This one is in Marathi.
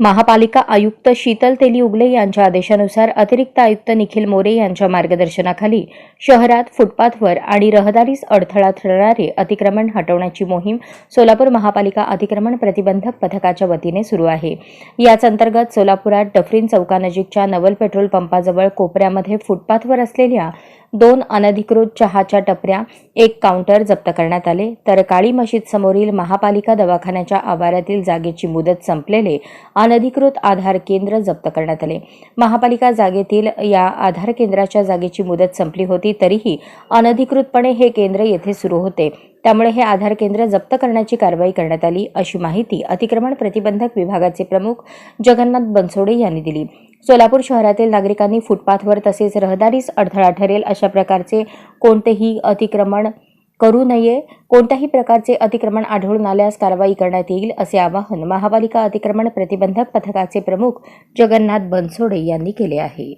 महापालिका आयुक्त शीतल तेली उगले यांच्या आदेशानुसार अतिरिक्त आयुक्त निखिल मोरे यांच्या मार्गदर्शनाखाली शहरात फुटपाथवर आणि रहदारीस अडथळा ठरणारे अतिक्रमण हटवण्याची मोहीम सोलापूर महापालिका अतिक्रमण प्रतिबंधक पथकाच्या वतीने सुरू आहे. याच अंतर्गत सोलापुरात डफरीन चौकानजीकच्या नवल पेट्रोल पंपाजवळ कोपऱ्यामध्ये फुटपाथवर असलेल्या दोन अनधिकृत चहाच्या टपऱ्या एक काउंटर जप्त करण्यात आले तर काळी मशीद समोरील महापालिका दवाखान्याच्या आवारातील जागेची मुदत संपलेले अनधिकृत आधार केंद्र जप्त करण्यात आले. महापालिका जागेतील या आधार केंद्राच्या जागेची मुदत संपली होती तरीही अनधिकृतपणे हे केंद्र येथे सुरू होते. त्यामुळे हे आधार केंद्र जप्त करण्याची कारवाई करण्यात आली अशी माहिती अतिक्रमण प्रतिबंधक विभागाचे प्रमुख जगन्नाथ बनसोडे यांनी दिली. सोलापूर शहरातील नागरिकांनी फुटपाथवर तसेच रहदारीस अडथळा ठरेल अशा प्रकारचे कोणतेही अतिक्रमण करू नये. कोणत्याही प्रकारचे अतिक्रमण आढळून आल्यास कारवाई करण्यात येईल असे आवाहन महापालिका अतिक्रमण प्रतिबंधक पथकाचे प्रमुख जगन्नाथ बनसोडे यांनी केले आहे.